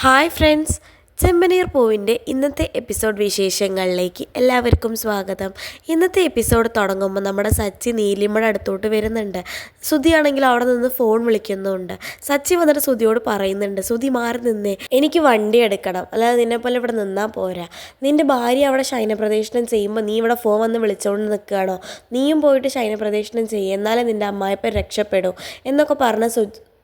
Hi friends ചെമ്പനീർ പൂവിന്റെ ഇന്നത്തെ episode വിശേഷങ്ങളിലേക്ക് എല്ലാവർക്കും സ്വാഗതം. ഇന്നത്തെ എപ്പിസോഡ് തുടങ്ങുമ്പോൾ നമ്മുടെ സച്ചി നീലിമയുടെ അടുത്തോട്ട് വരുന്നുണ്ട്. സുധിയാണെങ്കിൽ അവിടെ നിന്ന് ഫോൺ വിളിക്കുന്നുണ്ട്. സച്ചി വന്നിട്ട് സുധിയോട് പറയുന്നുണ്ട് സുധി മാറി നിന്നേ എനിക്ക് വണ്ടി എടുക്കണം. അല്ലാതെ നിന്നെപ്പോലെ ഇവിടെ നിന്നാൽ പോരാ. നിന്റെ ഭാര്യ അവിടെ ശയനപ്രദക്ഷിണം ചെയ്യുമ്പോൾ നീ ഇവിടെ ഫോൺ വന്ന് വിളിച്ചുകൊണ്ട് നിൽക്കുകയാണോ? നീയും പോയിട്ട് ശയനപ്രദക്ഷിണം ചെയ്യും എന്നാലേ നിന്റെ അമ്മായിപ്പം രക്ഷപ്പെടൂ എന്നൊക്കെ പറഞ്ഞ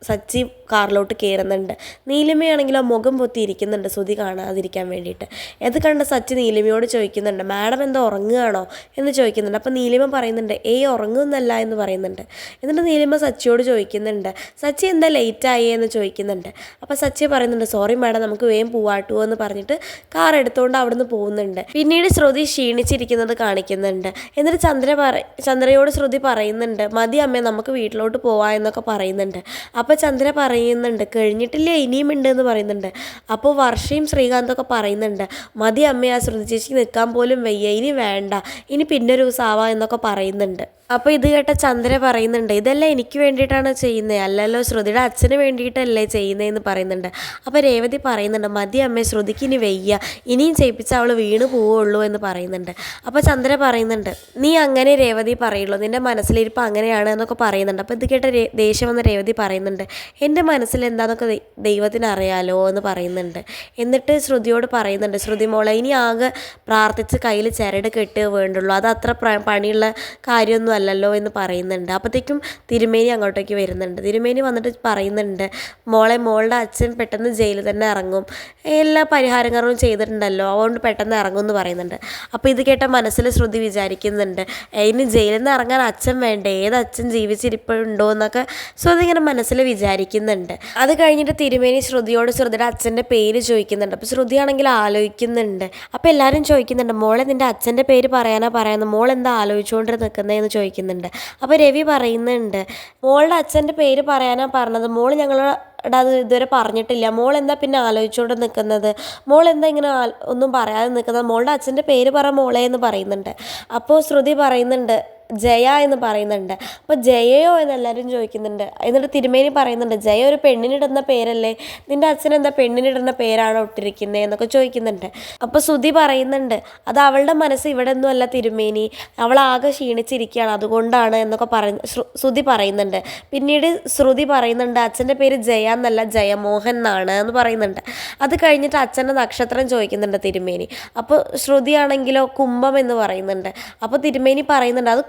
സച്ചി കാറിലോട്ട് കയറുന്നുണ്ട്. നീലിമയാണെങ്കിൽ ആ മുഖം പൊത്തി ഇരിക്കുന്നുണ്ട് ശ്രുതി കാണാതിരിക്കാൻ വേണ്ടിയിട്ട്. അത് കണ്ട സച്ചി നീലിമയോട് ചോദിക്കുന്നുണ്ട് മാഡം എന്താ ഉറങ്ങുകയാണോ? എന്ന് ചോദിക്കുന്നുണ്ട്. അപ്പോൾ നീലിമ പറയുന്നുണ്ട് ഏയ് ഉറങ്ങുന്നല്ല എന്ന് പറയുന്നുണ്ട്. എന്നിട്ട് നീലിമ സച്ചിയോട് ചോദിക്കുന്നുണ്ട് സച്ചി എന്താ ലേറ്റ് ലേറ്റായി? എന്ന് ചോദിക്കുന്നുണ്ട്. അപ്പോൾ സച്ചി പറയുന്നുണ്ട് സോറി മാഡം നമുക്ക് വേഗം പോവാട്ടോ എന്ന് പറഞ്ഞിട്ട് കാർ എടുത്തുകൊണ്ട് അവിടുന്ന് പോകുന്നുണ്ട്. പിന്നീട് ശ്രുതി ക്ഷീണിച്ചിരിക്കുന്നത് കാണിക്കുന്നുണ്ട്. എന്നിട്ട് ചന്ദ്ര പറ ചന്ദ്രയോട് ശ്രുതി പറയുന്നുണ്ട് മതി അമ്മേ നമുക്ക് വീട്ടിലോട്ട് പോവാ എന്നൊക്കെ പറയുന്നുണ്ട്. അപ്പോൾ ചന്ദ്ര പറയുന്നുണ്ട് കഴിഞ്ഞിട്ടില്ല ഇനിയും ഉണ്ട് എന്ന് പറയുന്നുണ്ട്. അപ്പോൾ വർഷയും ശ്രീകാന്തൊക്കെ പറയുന്നുണ്ട് മതി അമ്മയെ ആ ശ്രുതി നിൽക്കാൻ പോലും വയ്യ ഇനി വേണ്ട ഇനി പിന്നൊരു ദിവസം ആവാം എന്നൊക്കെ പറയുന്നുണ്ട്. അപ്പോൾ ഇത് കേട്ട ചന്ദ്ര പറയുന്നുണ്ട് ഇതെല്ലാം എനിക്ക് വേണ്ടിയിട്ടാണ് ചെയ്യുന്നത് അല്ലല്ലോ ശ്രുതിയുടെ അച്ഛന് വേണ്ടിയിട്ടല്ലേ ചെയ്യുന്നതെന്ന് പറയുന്നുണ്ട്. അപ്പോൾ രേവതി പറയുന്നുണ്ട് മതി അമ്മേ ശ്രുതിക്ക് ഇനി വയ്യ. ഇനിയും ചെയ്യിപ്പിച്ച അവൾ വീണ് പോവുള്ളൂ എന്ന് പറയുന്നുണ്ട്. അപ്പോൾ ചന്ദ്ര പറയുന്നുണ്ട് നീ അങ്ങനെ രേവതി പറയുള്ളൂ. നിന്റെ മനസ്സിലിരിപ്പ് അങ്ങനെയാണ് എന്നൊക്കെ പറയുന്നുണ്ട്. അപ്പോൾ ഇത് കേട്ട ദേഷ്യം വന്ന രേവതി പറയുന്നുണ്ട് എന്റെ മനസ്സിൽ എന്താണെന്നൊക്കെ ദൈവത്തിന് അറിയാലോ എന്ന് പറയുന്നുണ്ട്. എന്നിട്ട് ശ്രുതിയോട് പറയുന്നുണ്ട് ശ്രുതി മോളെ ഇനി ആകെ പ്രാർത്ഥിച്ച് കയ്യിൽ ചരട് കെട്ടുക വേണ്ടുള്ളൂ. അത് അത്ര പണിയുള്ള കാര്യമൊന്നും അല്ലല്ലോ എന്ന് പറയുന്നുണ്ട്. അപ്പോഴത്തേക്കും തിരുമേനി അങ്ങോട്ടേക്ക് വരുന്നുണ്ട്. തിരുമേനി വന്നിട്ട് പറയുന്നുണ്ട് മോളെ മോളുടെ അച്ഛൻ പെട്ടെന്ന് ജയിലിൽ തന്നെ ഇറങ്ങും. എല്ലാ പരിഹാരങ്ങളും ചെയ്തിട്ടുണ്ടല്ലോ. അതുകൊണ്ട് പെട്ടെന്ന് ഇറങ്ങും എന്ന് പറയുന്നുണ്ട്. അപ്പോൾ ഇത് കേട്ട മനസ്സിൽ ശ്രുതി വിചാരിക്കുന്നുണ്ട് "ഏ, ഇനി ജയിലിൽ നിന്ന് ഇറങ്ങാൻ അച്ഛൻ വേണ്ടേ? ഏത് അച്ഛൻ ജീവിച്ചിരിപ്പുണ്ടോ എന്നൊക്കെ ശ്രുതി ഇങ്ങനെ മനസ്സിൽ വിചാരിക്കുന്നുണ്ട്. അത് കഴിഞ്ഞിട്ട് തിരുമേനി ശ്രുതിയോട് ശ്രുതിയുടെ അച്ഛന്റെ പേര് ചോദിക്കുന്നുണ്ട്. അപ്പോൾ ശ്രുതിയാണെങ്കിൽ ആലോചിക്കുന്നുണ്ട്. അപ്പോൾ എല്ലാവരും ചോദിക്കുന്നുണ്ട് മോളെ നിന്റെ അച്ഛന്റെ പേര് പറയാനാ പറയുന്നത് മോൾ എന്താ ആലോചിച്ചുകൊണ്ട് നിൽക്കുന്നതെന്ന് ചോദിക്കുന്നുണ്ട്. അപ്പോൾ രവി പറയുന്നുണ്ട് മോളുടെ അച്ഛന്റെ പേര് പറയാനാണ് പറഞ്ഞത്. മോൾ ഞങ്ങളോട് അത് ഇതുവരെ പറഞ്ഞിട്ടില്ല. മോൾ എന്താ പിന്നെ ആലോചിച്ചുകൊണ്ട് നിൽക്കുന്നത് മോൾ എന്താ ഇങ്ങനെ ഒന്നും പറയാതെ നിൽക്കുന്നത് മോളുടെ അച്ഛന്റെ പേര് പറ മോളെ എന്ന് പറയുന്നുണ്ട്. അപ്പോൾ ശ്രുതി പറയുന്നുണ്ട് ജയ എന്ന് പറയുന്നുണ്ട്. അപ്പോൾ ജയയോ എന്ന് എല്ലാവരും ചോദിക്കുന്നുണ്ട്. എന്നിട്ട് തിരുമേനി പറയുന്നുണ്ട് ജയ ഒരു പെണ്ണിനിടുന്ന പേരല്ലേ? നിന്റെ അച്ഛൻ എന്താ പെണ്ണിനിടുന്ന പേരാണോ ഇട്ടിരിക്കുന്നത് എന്നൊക്കെ ചോദിക്കുന്നുണ്ട്. അപ്പോൾ ശ്രുതി പറയുന്നുണ്ട് അത് അവളുടെ മനസ്സ് ഇവിടെ ഒന്നുമല്ല തിരുമേനി. അവൾ ക്ഷീണിച്ചിരിക്കുകയാണ് അതുകൊണ്ടാണ് എന്നൊക്കെ പറ ശ്രു- ശ്രുതി പറയുന്നുണ്ട്. പിന്നീട് ശ്രുതി പറയുന്നുണ്ട് അച്ഛന്റെ പേര് ജയ എന്നല്ല ജയമോഹൻ എന്നാണ് എന്ന് പറയുന്നുണ്ട്. അത് കഴിഞ്ഞിട്ട് അച്ഛന്റെ നക്ഷത്രം ചോദിക്കുന്നുണ്ട് തിരുമേനി. അപ്പോൾ ശ്രുതിയാണെങ്കിലോ കുംഭം എന്ന് പറയുന്നുണ്ട്. അപ്പോൾ തിരുമേനി പറയുന്നുണ്ട് അത്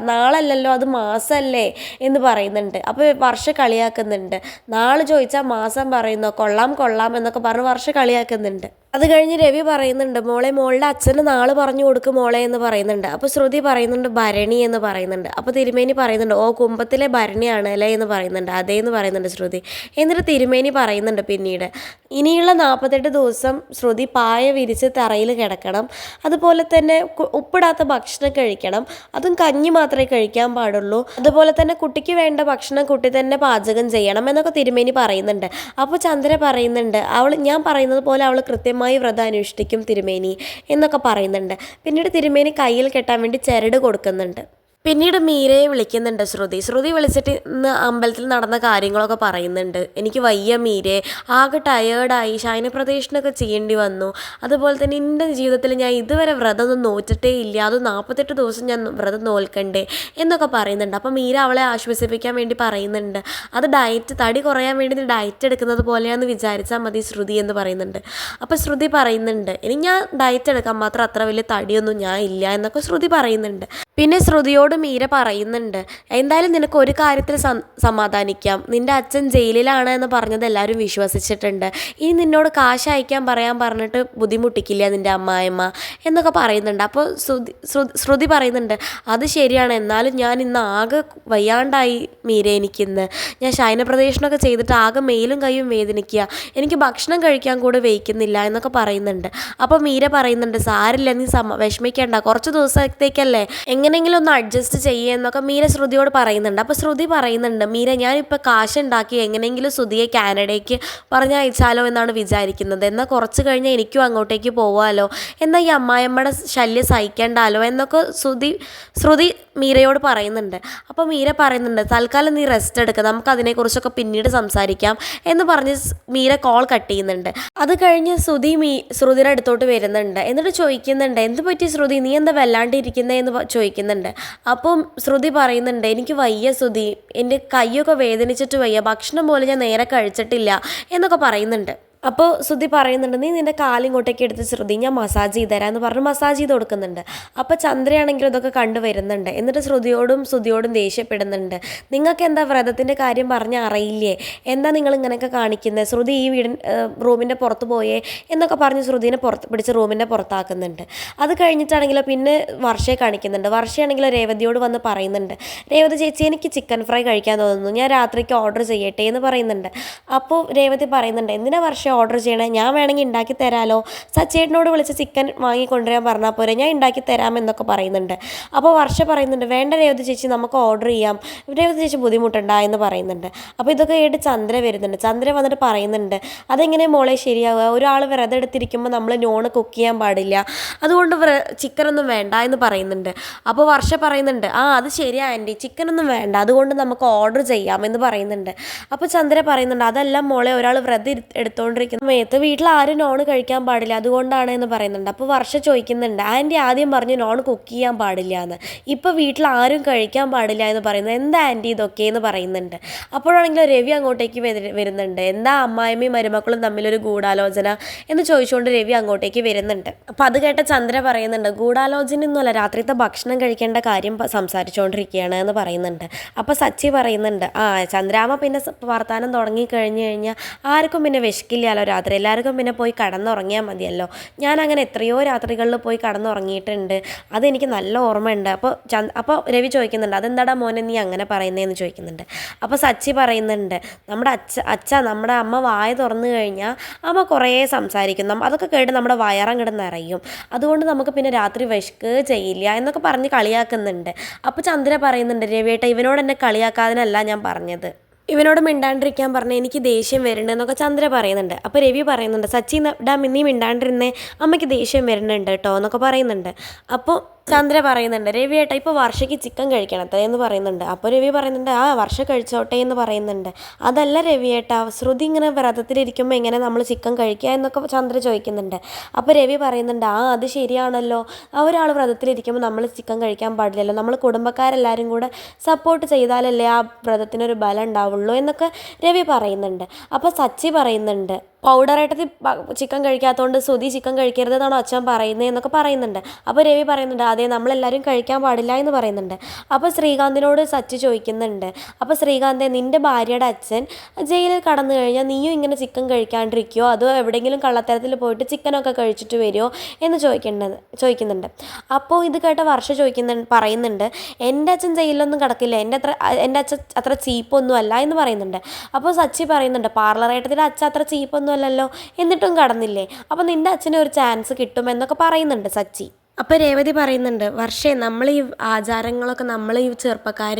നാളല്ലല്ലോ അത് മാസമല്ലേ എന്ന് പറയുന്നുണ്ട്. അപ്പോൾ വർഷ കളിയാക്കുന്നുണ്ട്. നാൾ ചോദിച്ചാൽ മാസം പറയുന്നു കൊള്ളാം കൊള്ളാം എന്നൊക്കെ പറഞ്ഞ് വർഷ കളിയാക്കുന്നുണ്ട്. അത് കഴിഞ്ഞ് രവി പറയുന്നുണ്ട് മോളെ മോളുടെ അച്ഛന് നാൾ പറഞ്ഞു കൊടുക്കും മോളെ എന്ന് പറയുന്നുണ്ട്. അപ്പോൾ ശ്രുതി പറയുന്നുണ്ട് ഭരണി എന്ന് പറയുന്നുണ്ട്. അപ്പോൾ തിരുമേനി പറയുന്നുണ്ട് ഓ കുംഭത്തിലെ ഭരണിയാണ് അല്ലേ എന്ന് പറയുന്നുണ്ട്. അതേ എന്ന് പറയുന്നുണ്ട് ശ്രുതി. എന്നിട്ട് തിരുമേനി പറയുന്നുണ്ട് പിന്നീട് ഇനിയുള്ള നാൽപ്പത്തെട്ട് ദിവസം ശ്രുതി പായ വിരിച്ച് തറയിൽ കിടക്കണം. അതുപോലെ തന്നെ ഉപ്പിടാത്ത ഭക്ഷണം കഴിക്കണം. അതും കഞ്ഞി മാത്രമേ കഴിക്കാൻ പാടുള്ളൂ. അതുപോലെ തന്നെ കുട്ടിക്ക് വേണ്ട ഭക്ഷണം കുട്ടി തന്നെ പാചകം ചെയ്യണം എന്നൊക്കെ തിരുമേനി പറയുന്നുണ്ട്. അപ്പോൾ ചന്ദ്ര പറയുന്നുണ്ട് അവൾ ഞാൻ പറയുന്നത് പോലെ അവൾ കൃത്യമായി വ്രതം അനുഷ്ഠിക്കും തിരുമേനി എന്നൊക്കെ പറയുന്നുണ്ട്. പിന്നീട് തിരുമേനി കയ്യിൽ കെട്ടാൻ വേണ്ടി ചരട് കൊടുക്കുന്നുണ്ട്. പിന്നീട് മീരയെ വിളിക്കുന്നുണ്ട് ശ്രുതി. ശ്രുതി വിളിച്ചിട്ട് ഇന്ന് അമ്പലത്തിൽ നടന്ന കാര്യങ്ങളൊക്കെ പറയുന്നുണ്ട്. എനിക്ക് വയ്യ മീരെ. ആകെ ടയേർഡായി ശയനപ്രദക്ഷിണമൊക്കെ ചെയ്യേണ്ടി വന്നു. അതുപോലെ തന്നെ എന്റെ ജീവിതത്തിൽ ഞാൻ ഇതുവരെ വ്രതം ഒന്നും നോറ്റിട്ടേ ഇല്ല. അത് നാൽപ്പത്തെട്ട് ദിവസം ഞാൻ വ്രതം നോൽക്കണ്ടേ എന്നൊക്കെ പറയുന്നുണ്ട്. അപ്പോൾ മീര അവളെ ആശ്വസിപ്പിക്കാൻ വേണ്ടി പറയുന്നുണ്ട്. അത് ഡയറ്റ് തടി കുറയാൻ വേണ്ടി ഡയറ്റ് എടുക്കുന്നത് പോലെയാന്ന് വിചാരിച്ചാൽ മതി ശ്രുതി എന്ന് പറയുന്നുണ്ട്. അപ്പോൾ ശ്രുതി പറയുന്നുണ്ട് ഇനി ഞാൻ ഡയറ്റ് എടുക്കാൻ മാത്രം അത്ര വലിയ തടിയൊന്നും ഞാൻ ഇല്ല എന്നൊക്കെ ശ്രുതി പറയുന്നുണ്ട്. പിന്നെ ശ്രുതിയോട് മീര പറയുന്നുണ്ട് എന്തായാലും നിനക്ക് ഒരു കാര്യത്തിൽ സമാധാനിക്കാം. നിന്റെ അച്ഛൻ ജയിലിലാണ് എന്ന് പറഞ്ഞത് എല്ലാവരും വിശ്വസിച്ചിട്ടുണ്ട്. ഇനി നിന്നോട് കാശ് അയക്കാൻ പറയാൻ പറഞ്ഞിട്ട് ബുദ്ധിമുട്ടിക്കില്ല നിന്റെ അമ്മായിമ്മ എന്നൊക്കെ പറയുന്നുണ്ട്. അപ്പോൾ ശ്രുതി ശ്രു- ശ്രുതി പറയുന്നുണ്ട് അത് ശരിയാണ്. എന്നാലും ഞാൻ ഇന്ന് ആകെ വയ്യാണ്ടായി മീര എനിക്കിന്ന്. ഞാൻ ശയനപ്രദക്ഷിണമൊക്കെ ചെയ്തിട്ട് ആകെ മെയിലും കൈയും വേദനിക്കുക എനിക്ക് ഭക്ഷണം കഴിക്കാൻ കൂടെ വയ്ക്കുന്നില്ല എന്നൊക്കെ പറയുന്നുണ്ട്. അപ്പോൾ മീര പറയുന്നുണ്ട് സാരില്ല നീ സമ വിഷമിക്കേണ്ട. കുറച്ച് ദിവസത്തേക്കല്ലേ? എങ്ങനെയെങ്കിലും ഒന്ന് അഡ്ജസ്റ്റ് ചെയ്യുമെന്നൊക്കെ മീര ശ്രുതിയോട് പറയുന്നുണ്ട്. അപ്പോൾ ശ്രുതി പറയുന്നുണ്ട് മീര ഞാനിപ്പോൾ കാശ് ഉണ്ടാക്കി എങ്ങനെയെങ്കിലും ശ്രുതിയെ കാനഡയ്ക്ക് പറഞ്ഞയച്ചാലോ എന്നാണ് വിചാരിക്കുന്നത്. എന്നാൽ കുറച്ച് കഴിഞ്ഞാൽ എനിക്കും അങ്ങോട്ടേക്ക് പോവാലോ. എന്നാൽ ഈ അമ്മായിയമ്മയുടെ ശല്യം സഹിക്കേണ്ടാലോ? എന്നൊക്കെ ശ്രുതി ശ്രുതി മീരയോട് പറയുന്നുണ്ട്. അപ്പോൾ മീര പറയുന്നുണ്ട് തൽക്കാലം നീ റെസ്റ്റ് എടുക്കുക നമുക്ക് അതിനെക്കുറിച്ചൊക്കെ പിന്നീട് സംസാരിക്കാം എന്ന് പറഞ്ഞ് മീര കോൾ കട്ട് ചെയ്യുന്നുണ്ട്. അത് കഴിഞ്ഞ് ശ്രുതി മീ ശ്രുതിയുടെ അടുത്തോട്ട് വരുന്നുണ്ട്. എന്നിട്ട് ചോദിക്കുന്നുണ്ട് എന്ത് പറ്റി ശ്രുതി? നീ എന്താ വല്ലാണ്ടിരിക്കുന്നത് എന്ന് ചോദിക്കുന്നുണ്ട്. അപ്പോൾ ശ്രുതി പറയുന്നുണ്ട് എനിക്ക് വയ്യ ശ്രുതി. എന്റെ കൈയൊക്കെ വേദനിച്ചിട്ട് വയ്യ. ഭക്ഷണം പോലും ഞാൻ നേരെ കഴിച്ചിട്ടില്ല എന്നൊക്കെ പറയുന്നുണ്ട്. അപ്പോൾ ശ്രുതി പറയുന്നുണ്ട് നീ നിന്റെ കാലിങ്ങോട്ടേക്ക് എടുത്ത് ശ്രുതി ഞാൻ മസാജ് ചെയ്ത് എന്ന് പറഞ്ഞ് മസാജ് ചെയ്ത് കൊടുക്കുന്നുണ്ട്. അപ്പോൾ ചന്ദ്രയാണെങ്കിൽ ഇതൊക്കെ കണ്ടു വരുന്നുണ്ട്. എന്നിട്ട് ശ്രുതിയോടും ശ്രുതിയോടും ദേഷ്യപ്പെടുന്നുണ്ട്. നിങ്ങൾക്ക് എന്താ വ്രതത്തിന്റെ കാര്യം പറഞ്ഞാൽ അറിയില്ലേ? എന്താ നിങ്ങൾ ഇങ്ങനെയൊക്കെ കാണിക്കുന്നത് ശ്രുതി ഈ വീടി റൂമിന്റെ പുറത്ത് പോയേ? എന്നൊക്കെ പറഞ്ഞ് ശ്രുതിനെ പുറത്ത് പിടിച്ച് റൂമിന്റെ പുറത്താക്കുന്നുണ്ട്. അത് കഴിഞ്ഞിട്ടാണെങ്കിലോ പിന്നെ വർഷയെ കാണിക്കുന്നുണ്ട്. വർഷയാണെങ്കിലോ രേവതിയോട് വന്ന് പറയുന്നുണ്ട് രേവതി ചേച്ചി എനിക്ക് ചിക്കൻ ഫ്രൈ കഴിക്കാൻ തോന്നുന്നു. ഞാൻ രാത്രിക്ക് ഓർഡർ ചെയ്യട്ടെ എന്ന് പറയുന്നുണ്ട്. അപ്പോൾ രേവതി പറയുന്നുണ്ട് എന്തിനാ വർഷം ഓർഡർ ചെയ്യണേ. ഞാൻ വേണമെങ്കിൽ ഉണ്ടാക്കി തരാമല്ലോ സച്ചേട്ടനോട് വിളിച്ച് ചിക്കൻ വാങ്ങി കൊണ്ടുവരാൻ പറഞ്ഞാൽ പോരെ. ഞാൻ ഉണ്ടാക്കി തരാമെന്നൊക്കെ പറയുന്നുണ്ട്. അപ്പോൾ വർഷ പറയുന്നുണ്ട് വേണ്ട രേവതി ചേച്ചി നമുക്ക് ഓർഡർ ചെയ്യാം. രേവതി ചേച്ചി ബുദ്ധിമുട്ടുണ്ടാ? എന്ന് പറയുന്നുണ്ട്. അപ്പോൾ ഇതൊക്കെ കേട്ട് ചന്ദ്ര വരുന്നുണ്ട്. ചന്ദ്ര വന്നിട്ട് പറയുന്നുണ്ട് അതെങ്ങനെ മോളെ ശരിയാവുക? ഒരാൾ വ്രതം എടുത്തിരിക്കുമ്പോൾ നമ്മൾ നോണ് കുക്ക് ചെയ്യാൻ പാടില്ല. അതുകൊണ്ട് ചിക്കനൊന്നും വേണ്ട എന്ന് പറയുന്നുണ്ട്. അപ്പോൾ വർഷ പറയുന്നുണ്ട് ആ അത് ശരിയാ ആന്റി ചിക്കനൊന്നും വേണ്ട. അതുകൊണ്ട് നമുക്ക് ഓർഡർ ചെയ്യാം എന്ന് പറയുന്നുണ്ട്. അപ്പോൾ ചന്ദ്ര പറയുന്നുണ്ട് അതല്ല മോളെ ഒരാൾ വ്രതം ഇരു- എടുത്തുകൊണ്ടിരിക്കുന്ന സമയത്ത് വീട്ടിൽ ആരും നോൺ കഴിക്കാൻ പാടില്ല. അതുകൊണ്ടാണ് എന്ന് പറയുന്നുണ്ട്. അപ്പോൾ വർഷ ചോദിക്കുന്നുണ്ട്. ആന്റി ആദ്യം പറഞ്ഞു നോൺ കുക്ക് ചെയ്യാൻ പാടില്ല എന്ന്. ഇപ്പോൾ വീട്ടിൽ ആരും കഴിക്കാൻ പാടില്ല എന്ന് പറയുന്നത് എന്താ ആന്റി ഇതൊക്കെ എന്ന് പറയുന്നുണ്ട്. അപ്പോഴാണെങ്കിൽ രവി അങ്ങോട്ടേക്ക് വരുന്നുണ്ട്. എന്താ അമ്മായിമ്മയും മരുമക്കളും തമ്മിലൊരു ഗൂഢാലോചന എന്ന് ചോദിച്ചുകൊണ്ട് രവി അങ്ങോട്ടേക്ക് വരുന്നുണ്ട്. അപ്പം അത് കേട്ട ചന്ദ്ര പറയുന്നുണ്ട് ഗൂഢാലോചന ഒന്നുമല്ല രാത്രിത്തെ ഭക്ഷണം കഴിക്കേണ്ട കാര്യം സംസാരിച്ചുകൊണ്ടിരിക്കുകയാണ് എന്ന് പറയുന്നുണ്ട്. അപ്പോൾ സച്ചി പറയുന്നുണ്ട് ആ ചന്ദ്രാമ പിന്നെ വർത്താനം തുടങ്ങി കഴിഞ്ഞു കഴിഞ്ഞാൽ ആർക്കും പിന്നെ വിശക്കില്ലല്ലോ രാത്രി? എല്ലാവർക്കും പിന്നെ പോയി കടന്നുറങ്ങിയാൽ മതിയല്ലോ. ഞാൻ അങ്ങനെ എത്രയോ രാത്രികളിൽ പോയി കടന്നുറങ്ങിയിട്ടുണ്ട്. അതെനിക്ക് നല്ല ഓർമ്മയുണ്ട്. അപ്പോൾ ചന്ദ് അപ്പോൾ രവി ചോദിക്കുന്നുണ്ട് അതെന്താടാ മോനെ നീ അങ്ങനെ പറയുന്നതെന്ന് ചോദിക്കുന്നുണ്ട്. അപ്പോൾ സച്ചി പറയുന്നുണ്ട് നമ്മുടെ അച്ഛ അച്ഛ നമ്മുടെ അമ്മ വായ തുറന്നു കഴിഞ്ഞാൽ അമ്മ കുറേ സംസാരിക്കും. അതൊക്കെ കേട്ട് നമ്മുടെ വയറങ്ങട് നിറയും. അതുകൊണ്ട് നമുക്ക് പിന്നെ രാത്രി വിശക്ക് ചെയ്യില്ല എന്നൊക്കെ പറഞ്ഞ് കളിയാക്കുന്നുണ്ട്. അപ്പോൾ ചന്ദ്ര പറയുന്നുണ്ട് രവിയേട്ട ഇവനോട് എന്നെ കളിയാക്കാതിനല്ല ഞാൻ പറഞ്ഞത്. ഇവനോട് മിണ്ടാണ്ടിരിക്കാൻ പറഞ്ഞ എനിക്ക് ദേഷ്യം വരുന്നുണ്ട് എന്നൊക്കെ ചന്ദ്ര പറയുന്നുണ്ട്. അപ്പോൾ രവി പറയുന്നുണ്ട് സച്ചിൻ ഡാം ഡാ നീ മിണ്ടാണ്ടിരുന്നേ അമ്മയ്ക്ക് ദേഷ്യം വരുന്നുണ്ട് കേട്ടോ എന്നൊക്കെ പറയുന്നുണ്ട്. അപ്പോൾ ചന്ദ്ര പറയുന്നുണ്ട് രവി ഏട്ടാ ഇപ്പോൾ വർഷയ്ക്ക് ചിക്കൻ കഴിക്കണത്രേ എന്ന് പറയുന്നുണ്ട്. അപ്പോൾ രവി പറയുന്നുണ്ട് ആ വർഷ കഴിച്ചോട്ടെ എന്ന് പറയുന്നുണ്ട്. അതല്ല രവി ഏട്ടാ ശ്രുതി ഇങ്ങനെ വ്രതത്തിലിരിക്കുമ്പോൾ എങ്ങനെ നമ്മൾ ചിക്കൻ കഴിക്കുക എന്നൊക്കെ ചന്ദ്ര ചോദിക്കുന്നുണ്ട്. അപ്പോൾ രവി പറയുന്നുണ്ട് ആ അത് ശരിയാണല്ലോ. ആ ഒരാൾ വ്രതത്തിലിരിക്കുമ്പോൾ നമ്മൾ ചിക്കൻ കഴിക്കാൻ പാടില്ലല്ലോ. നമ്മൾ കുടുംബക്കാരെല്ലാവരും കൂടെ സപ്പോർട്ട് ചെയ്താലല്ലേ ആ വ്രതത്തിനൊരു ബലം ഉണ്ടാവുള്ളൂ എന്നൊക്കെ രവി പറയുന്നുണ്ട്. അപ്പോൾ സച്ചി പറയുന്നുണ്ട് പൗഡറായിട്ട് ചിക്കൻ കഴിക്കാത്തതുകൊണ്ട് സുധി ചിക്കൻ കഴിക്കരുതെന്നാണ് അച്ഛൻ പറയുന്നത് എന്നൊക്കെ പറയുന്നുണ്ട്. അപ്പോൾ രവി പറയുന്നുണ്ട് അതെ നമ്മളെല്ലാവരും കഴിക്കാൻ പാടില്ല എന്ന് പറയുന്നുണ്ട്. അപ്പോൾ ശ്രീകാന്തിനോട് സച്ച് ചോദിക്കുന്നുണ്ട് അപ്പോൾ ശ്രീകാന്തെ നിന്റെ ഭാര്യയുടെ അച്ഛൻ ജയിലിൽ കടന്നു കഴിഞ്ഞാൽ നീയും ഇങ്ങനെ ചിക്കൻ കഴിക്കാണ്ടിരിക്കുമോ അതോ എവിടെയെങ്കിലും കള്ളത്തരത്തിൽ പോയിട്ട് ചിക്കനൊക്കെ കഴിച്ചിട്ട് വരുമോ എന്ന് ചോദിക്കേണ്ടത് ചോദിക്കുന്നുണ്ട്. അപ്പോൾ ഇത് കേട്ട വർഷ ചോദിക്കുന്ന പറയുന്നുണ്ട് എന്റെ അച്ഛൻ ജയിലിലൊന്നും കിടക്കില്ല എന്റെ അത്ര എന്റെ അച്ഛൻ അത്ര ചീപ്പൊന്നും അല്ല എന്ന് പറയുന്നുണ്ട്. അപ്പോൾ സച്ചി പറയുന്നുണ്ട് പാർലറേട്ടത്തിന്റെ അച്ഛൻ അത്ര ചീപ്പൊന്നും അല്ലല്ലോ എന്നിട്ടും കടന്നില്ലേ. അപ്പോൾ നിന്റെ അച്ഛന് ഒരു ചാൻസ് കിട്ടുമെന്നൊക്കെ പറയുന്നുണ്ട് സച്ചി. അപ്പോൾ രേവതി പറയുന്നുണ്ട് വർഷേ നമ്മൾ ഈ ആചാരങ്ങളൊക്കെ നമ്മൾ ഈ ചെറുപ്പക്കാർ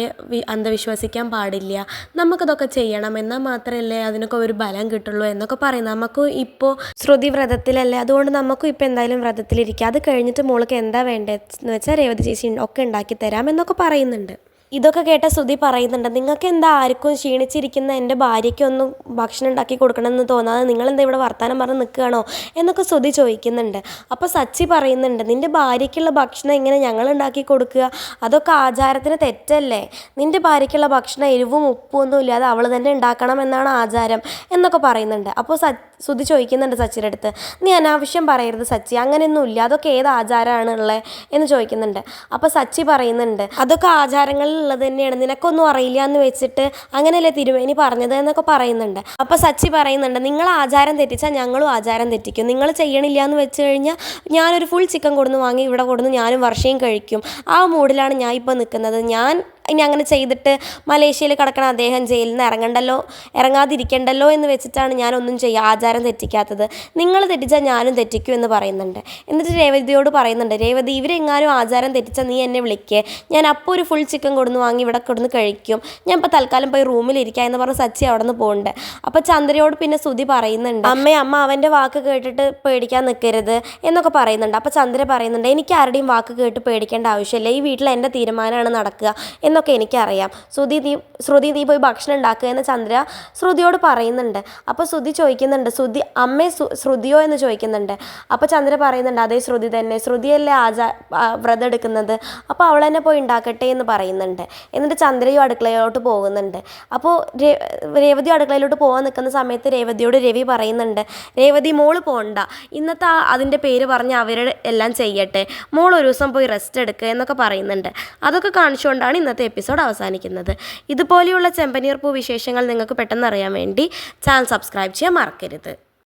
അന്ധവിശ്വസിക്കാൻ പാടില്ല. നമുക്കിതൊക്കെ ചെയ്യണം. എന്നാൽ മാത്രമല്ലേ അതിനൊക്കെ ഒരു ബലം കിട്ടുള്ളൂ എന്നൊക്കെ പറയും നമുക്ക് ഇപ്പോൾ ശ്രുതി വ്രതത്തിലല്ലേ? അതുകൊണ്ട് നമുക്കും ഇപ്പോൾ എന്തായാലും വ്രതത്തിലിരിക്കുക അത് കഴിഞ്ഞിട്ട് മോൾക്ക് എന്താ വേണ്ടതെന്ന് വെച്ചാൽ രേവതി ചേച്ചി ഒക്കെ ഉണ്ടാക്കി തരാം എന്നൊക്കെ പറയുന്നുണ്ട്. ഇതൊക്കെ കേട്ട ശ്രുതി പറയുന്നുണ്ട് നിങ്ങൾക്ക് എന്താ ആർക്കും ക്ഷീണിച്ചിരിക്കുന്ന എന്റെ ഭാര്യയ്ക്കൊന്നും ഭക്ഷണം ഉണ്ടാക്കി കൊടുക്കണമെന്ന് തോന്നാതെ നിങ്ങളെന്താ ഇവിടെ വർത്തമാനം പറഞ്ഞ് നിൽക്കുകയാണോ? എന്നൊക്കെ ശ്രുതി ചോദിക്കുന്നുണ്ട്. അപ്പോൾ സച്ചി പറയുന്നുണ്ട് നിന്റെ ഭാര്യയ്ക്കുള്ള ഭക്ഷണം എങ്ങനെ ഞങ്ങൾ ഉണ്ടാക്കി കൊടുക്കുക? അതൊക്കെ ആചാരത്തിന് തെറ്റല്ലേ? നിന്റെ ഭാര്യയ്ക്കുള്ള ഭക്ഷണം എരിവും ഉപ്പും ഒന്നും ഇല്ലാതെ അവൾ തന്നെ ഉണ്ടാക്കണം എന്നാണ് ആചാരം എന്നൊക്കെ പറയുന്നുണ്ട്. അപ്പോൾ സ ശ്രുതി ചോദിക്കുന്നുണ്ട് സച്ചിയുടെ അടുത്ത് നീ അനാവശ്യം പറയരുത് സച്ചി അങ്ങനെയൊന്നും ഇല്ല അതൊക്കെ ഏത് ആചാരമാണ് ഉള്ളത് എന്ന് ചോദിക്കുന്നുണ്ട്. അപ്പോൾ സച്ചി പറയുന്നുണ്ട് അതൊക്കെ ആചാരങ്ങളിൽ ഉള്ളത് തന്നെയാണ്. നിനക്കൊന്നും അറിയില്ല എന്ന് വെച്ചിട്ട് അങ്ങനെയല്ലേ തിരുമേനി പറഞ്ഞത് എന്നൊക്കെ പറയുന്നുണ്ട്. അപ്പോൾ സച്ചി പറയുന്നുണ്ട് നിങ്ങൾ ആചാരം തെറ്റിച്ചാൽ ഞങ്ങളും ആചാരം തെറ്റിക്കും. നിങ്ങൾ ചെയ്യണില്ല എന്ന് വെച്ച് കഴിഞ്ഞാൽ ഞാനൊരു ഫുൾ ചിക്കൻ കൊടുന്ന് വാങ്ങി ഇവിടെ കൊടുന്ന് ഞാനും വർഷയും കഴിക്കും. ആ മൂഡിലാണ് ഞാൻ ഇപ്പോൾ നിൽക്കുന്നത് ഞാൻ ഇനി അങ്ങനെ ചെയ്തിട്ട് മലേഷ്യയിൽ കിടക്കണ അദ്ദേഹം ജയിലിൽ നിന്ന് ഇറങ്ങണ്ടല്ലോ ഇറങ്ങാതിരിക്കണ്ടല്ലോ എന്ന് വെച്ചിട്ടാണ് ഞാനൊന്നും ചെയ്യുക ആചാരം തെറ്റിക്കാത്തത്. നിങ്ങൾ തെറ്റിച്ചാൽ ഞാനും തെറ്റിക്കും എന്ന് പറയുന്നുണ്ട്. എന്നിട്ട് രേവതിയോട് പറയുന്നുണ്ട് രേവതി ഇവരെങ്ങാനും ആചാരം തെറ്റിച്ചാൽ നീ എന്നെ വിളിക്കേ. ഞാൻ അപ്പോൾ ഒരു ഫുൾ ചിക്കൻ കൊടുന്ന് വാങ്ങി ഇവിടെ കൊടുന്ന് കഴിക്കും. ഞാൻ ഇപ്പോൾ തൽക്കാലം പോയി റൂമിലിരിക്കുക എന്ന് പറഞ്ഞ് സച്ചി അവിടെ നിന്ന് പോകുന്നുണ്ട് അപ്പോൾ ചന്ദ്രയോട് പിന്നെ സ്തുതി പറയുന്നുണ്ട് അമ്മ അമ്മ അവന്റെ വാക്ക് കേട്ടിട്ട് പേടിക്കാൻ നിൽക്കരുത് എന്നൊക്കെ പറയുന്നുണ്ട്. അപ്പോൾ ചന്ദ്ര പറയുന്നുണ്ട് എനിക്ക് ആരുടെയും വാക്ക് കേട്ട് പേടിക്കേണ്ട ആവശ്യമില്ല. ഈ വീട്ടിൽ എന്റെ തീരുമാനമാണ് നടക്കുക. എന്നൊക്കെ എനിക്കറിയാം. ശ്രുതി നീ ശ്രുതി നീ പോയി ഭക്ഷണം ഉണ്ടാക്കുക എന്ന് ചന്ദ്ര ശ്രുതിയോട് പറയുന്നുണ്ട്. അപ്പോൾ ശ്രുതി ചോദിക്കുന്നുണ്ട് ശ്രുതി അമ്മേ ശ്രു- ശ്രുതിയോ എന്ന് ചോദിക്കുന്നുണ്ട്. അപ്പോൾ ചന്ദ്ര പറയുന്നുണ്ട് അതേ ശ്രുതി തന്നെ ശ്രുതിയല്ലേ ആചാ വ്രതം എടുക്കുന്നത്? അപ്പോൾ അവൾ തന്നെ പോയി ഉണ്ടാക്കട്ടെ എന്ന് പറയുന്നുണ്ട്. എന്നിട്ട് ചന്ദ്രയും അടുക്കളയിലോട്ട് പോകുന്നുണ്ട്. അപ്പോൾ രേവതിയും രേവതി അടുക്കളയിലോട്ട് പോകാൻ നിൽക്കുന്ന സമയത്ത് രേവതിയോട് രവി പറയുന്നുണ്ട് രേവതി മോൾ പോണ്ട. ഇന്നത്തെ അതിന്റെ പേര് പറഞ്ഞ് അവരുടെ എല്ലാം ചെയ്യട്ടെ. മോൾ ഒരു ദിവസം പോയി റെസ്റ്റ് എടുക്കുക എന്നൊക്കെ പറയുന്നുണ്ട്. അതൊക്കെ കാണിച്ചുകൊണ്ടാണ് ഇന്നത്തെ എപ്പിസോഡ് അവസാനിക്കുന്നത്. ഇതുപോലെയുള്ള ചെമ്പനീർ പൂ വിശേഷങ്ങൾ നിങ്ങൾക്ക് പെട്ടെന്ന് അറിയാൻ വേണ്ടി ചാനൽ സബ്സ്ക്രൈബ് ചെയ്യാൻ മറക്കരുത്.